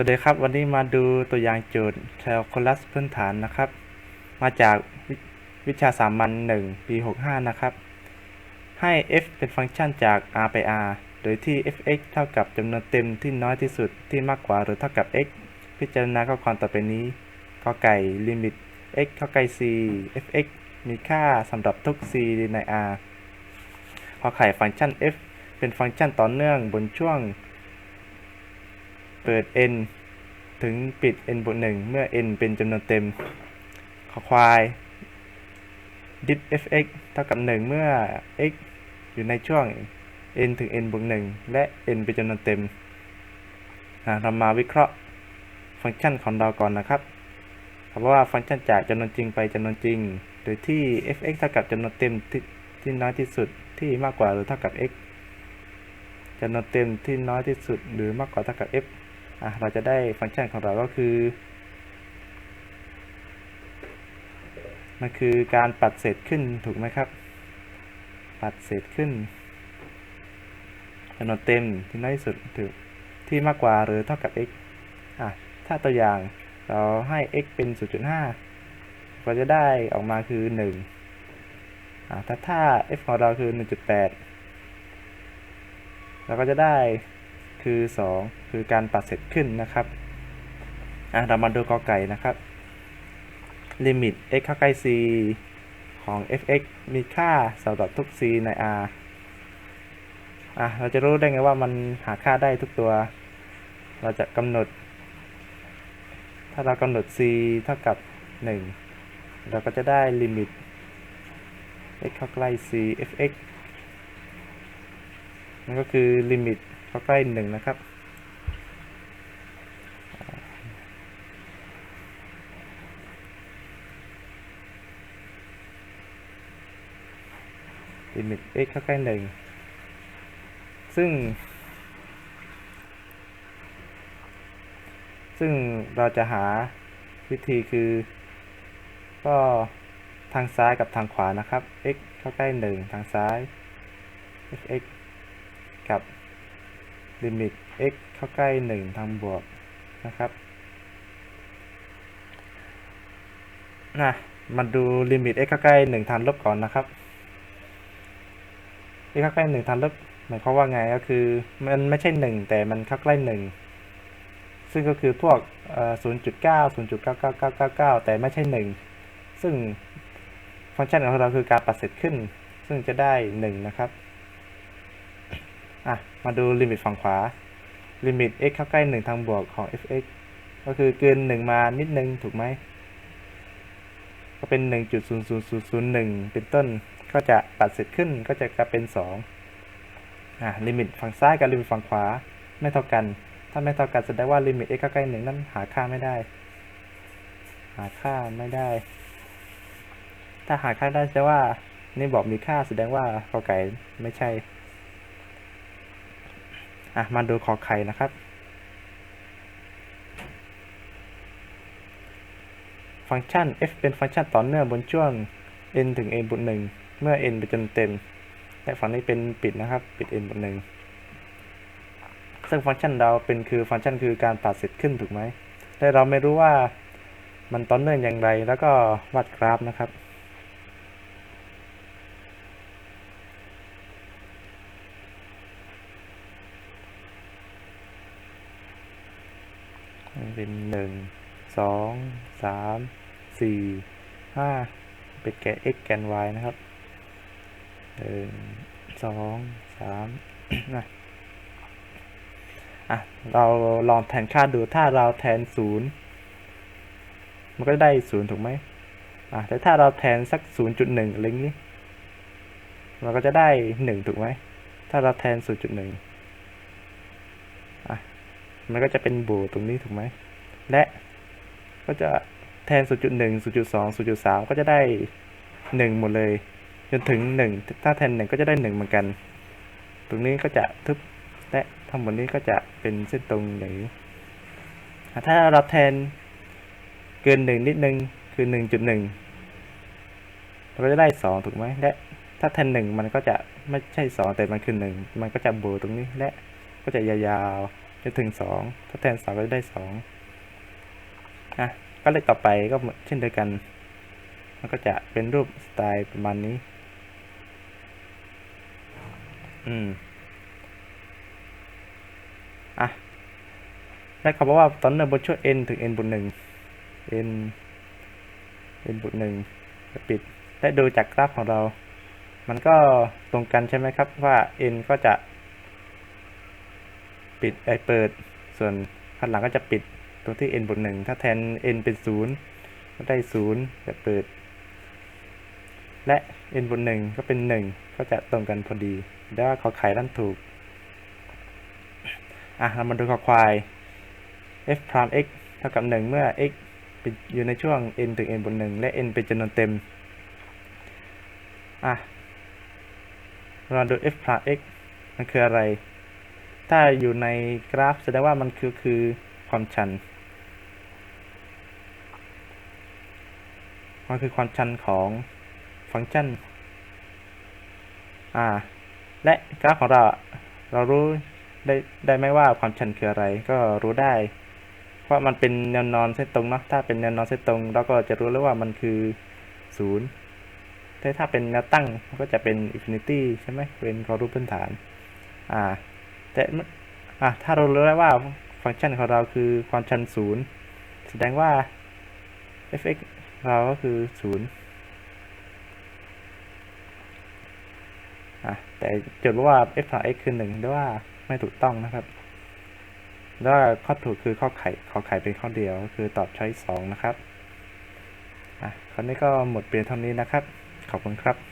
วัสดีครับ วันนี้มาดูตัวอย่างโจทย์แคลคูลัสพื้นฐานนะครับ มาจากวิวิชาสามัญ1ปี 65 นะครับ ให้ f เป็นฟังก์ชันจาก r ไป r โดยที่ f(x) เท่ากับจำนวนเต็มที่น้อยที่สุดที่มากกว่าหรือเท่ากับ x พิจารณาข้อความต่อไปนี้กอไก่ลิมิต x ข้าใกล้ c f(x) มีค่าสำหรับทุก c ใน r ข้อไข่ฟังก์ชัน f เป็นฟังก์ชันต่อเนื่องบนช่วง เปิด n ถึงปิด n บวก1เมื่อ n เป็นจำนวนเต็มขอควาย diff fx เท่ากับ 1 เมื่อ x อยู่ในช่วง n ถึง n บวก1และ n เป็นจำนวนเต็ม เรามาวิเคราะห์ฟังก์ชันของเราก่อนนะครับเพราะว่าฟังก์ชันจากจำนวนจริงไปจำนวนจริง โดยที่ fx เท่ากับจำนวนเต็มที่ที่น้อยที่สุดที่มากกว่าหรือเท่ากับ x จำนวนเต็มที่น้อยที่สุดหรือมากกว่าเท่ากับ f เราจะได้ฟังก์ชันของเราก็คือมันคือการปัดเศษขึ้นถูกไหมครับ ปัดเศษขึ้นจำนวนเต็มที่น้อยสุดถึงที่มากกว่าหรือเท่ากับ x อะถ้าตัวอย่างเราให้ x เป็น 0.5 ก็จะได้ออกมาคือ 1 อะถ้าถ้า f ของเราคือ 1.8 เราก็จะได้ คือ 2 คือการปัดเศษขึ้นนะครับอะเรามาดูกอไก่นะครับลิมิต x เข้าใกล้ c ของ f(x) มีค่าสำหรับทุก c ใน r อะ เราจะรู้ได้ไงว่ามันหาค่าได้ทุกตัว เราจะกำหนด ถ้าเรากำหนด c เท่ากับ 1 เราก็จะได้ลิมิต x เข้าใกล้ c f(x) นั่นก็คือลิมิต เข้าใกล้1นะครับลิมิต x เข้าใกล้หนึ่งซึ่ง ซึ่งเราจะหาวิธีคือ ก็ทางซ้ายกับทางขวานะครับ x เข้าใกล้หนึ่งทางซ้าย fx กับ ลิมิต x เข้าใกล้หนึ่งทางบวกนะครับนะมาดูลิมิต x เข้าใกล้หนึ่งทางลบก่อนนะครับ x เข้าใกล้หนึ่งทางลบหมายความว่าไงก็คือมันไม่ใช่หนึ่งแต่มันเข้าใกล้หนึ่งซึ่งก็คือพวกศูนย์จุดเก้าศูนย์จุดเก้าเก้าเก้าเก้าเก้าแต่ไม่ใช่หนึ่งซึ่งฟังก์ชันของเราคือการปัดเศษขึ้น ซึ่งจะได้หนึ่งนะครับ อะ มาดูลิมิตฝั่งขวา ลิมิต x เข้าใกล้หนึ่งทางบวกของ f(x) ก็คือเกินหนึ่งมานิดนึง ถูกไหม ก็เป็นหนึ่งจุดศูนย์ศูนย์ศูนย์ศูนย์หนึ่งเป็นต้น ก็จะปัดเสร็จขึ้นก็จะกลายเป็น 2 อะ ลิมิตฝั่งซ้ายกับลิมิตฝั่งขวาไม่เท่ากัน ถ้าไม่เท่ากันแสดงว่าลิมิต x เข้าใกล้หนึ่งนั้นหาค่าไม่ได้ หาค่าไม่ได้ ถ้าหาค่าได้แสดงว่า นี่บอกมีค่าแสดงว่ากอไก่ไม่ใช่ อะมาดูขอไข่นะครับ ฟังก์ชัน f เป็นฟังก์ชันต่อเนื่องบนช่วง n ถึง n บวก1เมื่อ n เป็นจนเต็มและฝั่งนี้เป็นปิดนะครับ ปิด n บวก1ซึ่งฟังก์ชันเราเป็นคือฟังก์ชันคือการตัดเสร็จขึ้นถูกไหมแต่เราไม่รู้ว่ามันต่อเนื่องอย่างไรแล้วก็วาดกราฟนะครับ เป็นหนึ่งสองสามสี่ห้าเป็นแกน x แกน y นะครับหนึ่งสองสามนะอะ เราลองแทนค่าดูถ้าเราแทนศูนย์มันก็ได้ศูนย์ถูกไหมอะแต่ถ้าเราแทนสักศูนย์จุดหนึ่งอะไรนี้เราก็จะได้หนึ่งถูกไหม ถ้าเราแทนศูนย์จุดหนึ่งอะ มันก็จะเป็นบูตรงนี้ถูกไหม และก็จะแทน 0.1 0.2 0.3 ก็จะได้ 1 หมดเลย จนถึง 1 ถ้าแทน 1 ก็จะได้ 1 เหมือนกัน ตรงนี้ก็จะทึบและทั้งหมดนี้ก็จะเป็นเส้นตรงอย่างนี้ถ้าเราแทนเกิน 1 นิดนึงคือ 1.1 เราจะได้ 2 ถูกไหมและถ้าแทน 1 มันก็จะไม่ใช่ 2 แต่มันคือ 1 มันก็จะโบตรงนี้และก็จะยาวๆจนถึง 2 ถ้าแทน 2 ก็จะได้ 2ะก็เลยต่อไปก็เช่นเดียวกัน มันก็จะเป็นรูปสไตล์ประมาณนี้ อืม อะ แล้วเขาบอกว่าตอนเนอร์บนช่วง n ถึง n บนหนึ่ง n n บนหนึ่งปิด และดูจากกราฟของเรา มันก็ตรงกันใช่ไหมครับ ว่า n ก็จะ ปิดไอเปิด ส่วนข้างหลังก็จะปิด ตรงที่ n บนหนึ่งถ้าแทน n เป็นศูนย์ก็ได้ศูนย์จะเปิด และ n บนหนึ่งก็เป็นหนึ่งก็จะตรงกันพอดีได้ว่าเขาขายด้านถูก อะเรามาดูขอควาย f prime x เท่ากับ 1 เมื่อ x เป็นอยู่ในช่วง n ถึง n บน1และ n เป็นจำนวนเต็ม อะเราดู f prime x มันคืออะไร ถ้าอยู่ในกราฟแสดงว่ามันคือคือความชัน มันคือความชันของฟังก์ชันอ่าและกราฟของเราเรารู้ได้ได้ไหมว่าความชันคืออะไร ก็รู้ได้เพราะมันเป็นแนวนอนเส้นตรงเนาะถ้าเป็นแนวนอนเส้นตรงเราก็จะรู้แล้วว่ามันคือศูนย์แต่ถ้าเป็นแนวตั้งก็จะเป็นอินฟินิตี้ใช่ไหมเป็นความรู้พื้นฐานอ่าแต่เมื่ออะถ้าเรารู้แล้วว่าฟังก์ชันของเราคือความชันศูนย์แสดงว่า f(x) เราก็คือศูนย์อะแต่จดว่า f ของ x คือหนึ่งด้วยว่าไม่ถูกต้องนะครับ แล้วข้อถูกคือข้อไข่ข้อไข่เป็นข้อเดียวคือตอบช้อยสองนะครับอะคราวนี้ก็หมดเปลี่ยนเท่านี้นะครับ ขอบคุณครับ